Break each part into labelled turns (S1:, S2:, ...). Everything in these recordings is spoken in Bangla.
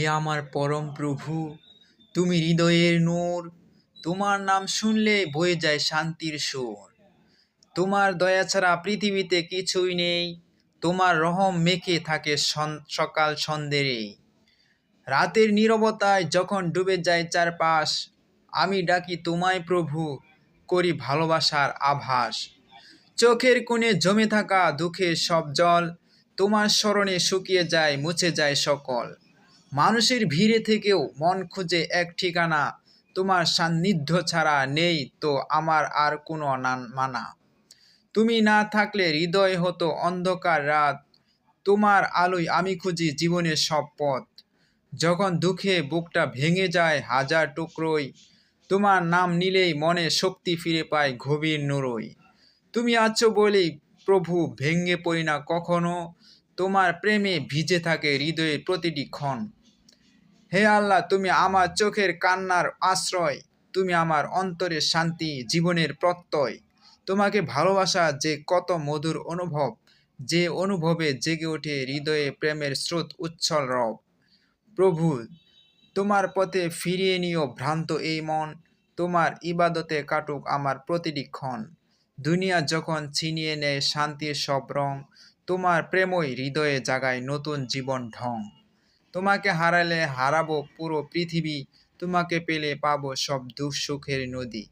S1: হে আমার পরম প্রভু, তুমি হৃদয়ের নূর, তোমার নাম শুনলে বয়ে যায় শান্তির সুর। তোমার দয়া ছাড়া পৃথিবীতে কিছুই নেই, তোমার রহম মেখে থাকে সকাল সন্ধ্যেরে। রাতের নীরবতায় যখন ডুবে যায় চারপাশ, আমি ডাকি, তোমায় প্রভু, করি ভালোবাসার আভাস। চোখের কোণে জমে থাকা দুঃখের সব জল, তোমার স্মরণে শুকিয়ে যায়, মুছে যায় সকল। মানুষের ভিড়ে থেকেও মন খুঁজে এক ঠিকানা। তোমার সান্নিধ্য ছাড়া নেই তো আমার আর কোনো মানা। তুমি না থাকলে হৃদয় হতো অন্ধকার রাত। তোমার আলোয় আমি খুঁজি জীবনের সব পথ। যখন দুঃখে বুকটা ভেঙে যায় হাজার টুকরোই, তোমার নাম নিলেই মনে শক্তি ফিরে পায় গভীর নুরোই। তুমি আছো বলেই প্রভু ভেঙে পড়ি না কখনো। তোমার প্রেমে ভিজে থাকে হৃদয়ের প্রতিটি ক্ষণ। হে আল্লাহ, তুমি আমার চোখের কান্নার আশ্রয়। তুমি আমার অন্তরের শান্তি, জীবনের প্রত্যয়। তোমাকে ভালোবাসা যে কত মধুর অনুভব, যে অনুভবে জেগে ওঠে হৃদয়ে প্রেমের স্রোত উচ্ছল রব। প্রভু, তোমার পথে ফিরিয়ে নিও ভ্রান্ত এই মন। তোমার ইবাদতে কাটুক আমার প্রতিটি ক্ষণ। দুনিয়া যখন ছিনিয়ে নেয় শান্তির সব রং, তোমার প্রেমই হৃদয়ে জাগায় নতুন জীবন ঢং। তোমাকে হারালে হারাবো পুরো পৃথিবী, তোমাকে পেলে পাবো সব দুঃখ সুখের নদী।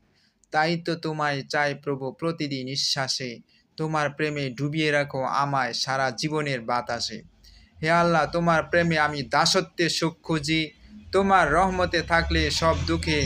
S1: তাই তো তোমায় চাই প্রভু প্রতিদিন নিঃশ্বাসে, তোমার প্রেমে ডুবিয়ে রাখো আমায় সারা জীবনের বাতাসে। হে আল্লাহ, তোমার প্রেমে আমি দাসত্বের সুখ খুঁজি, তোমার রহমতে থাকলে সব দুঃখে